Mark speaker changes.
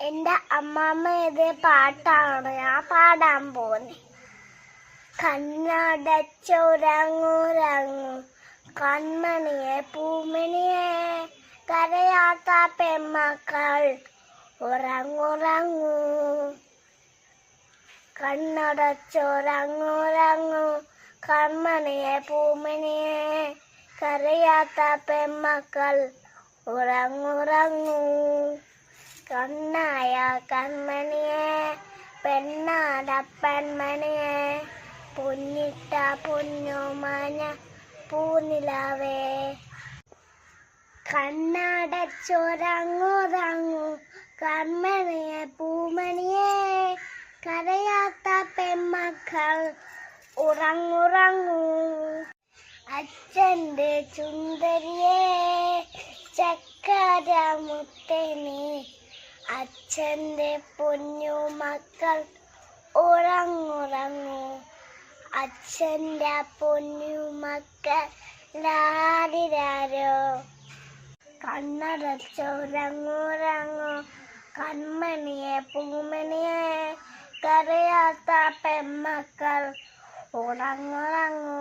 Speaker 1: എന്റെ അമ്മാമ്മ ഇത് പാട്ടാണ് ഞാൻ പാടാൻ പോന്നെ. കണ്ണടച്ചുറങ്ങുറങ്ങു കൺമണിയെ പൂമണിയെ കരയാത്ത പെമ്മക്കൾ ഉറങ്ങുറങ്ങു. കണ്ണടച്ചുറങ്ങുറങ്ങു കൺമണിയെ പൂമണിയെ കരയാത്ത പെമ്മക്കൾ ഉറങ്ങുറങ്ങു. കണ്ണായ കൺമണിയെ പെണ്ണാട പെൺമണിയെ പൊന്നിട്ട പൊന്നുമാന പൂനിലാവേ. കണ്ണടച്ചൊരങ്ങുറങ്ങു കൺമണിയെ പൂമണിയെ കരയാത്ത പെമ്മക്കൾ ഉറങ്ങുറങ്ങു. അച്ഛന്റെ ചുന്ദരിയെ ചക്കര മുത്തനെ അച്ഛന്റെ പൊന്നു മക്കൾ ഉറങ്ങുറങ്ങു. അച്ഛന്റെ പൊന്നു മക്കൾ ലാരിരാരോ കണ്ണടച്ചുറങ്ങുറങ്ങൂ കൺമണിയെ പൂമണിയെ കരയാത്ത പെമ്മക്കൾ ഉറങ്ങുറങ്ങു.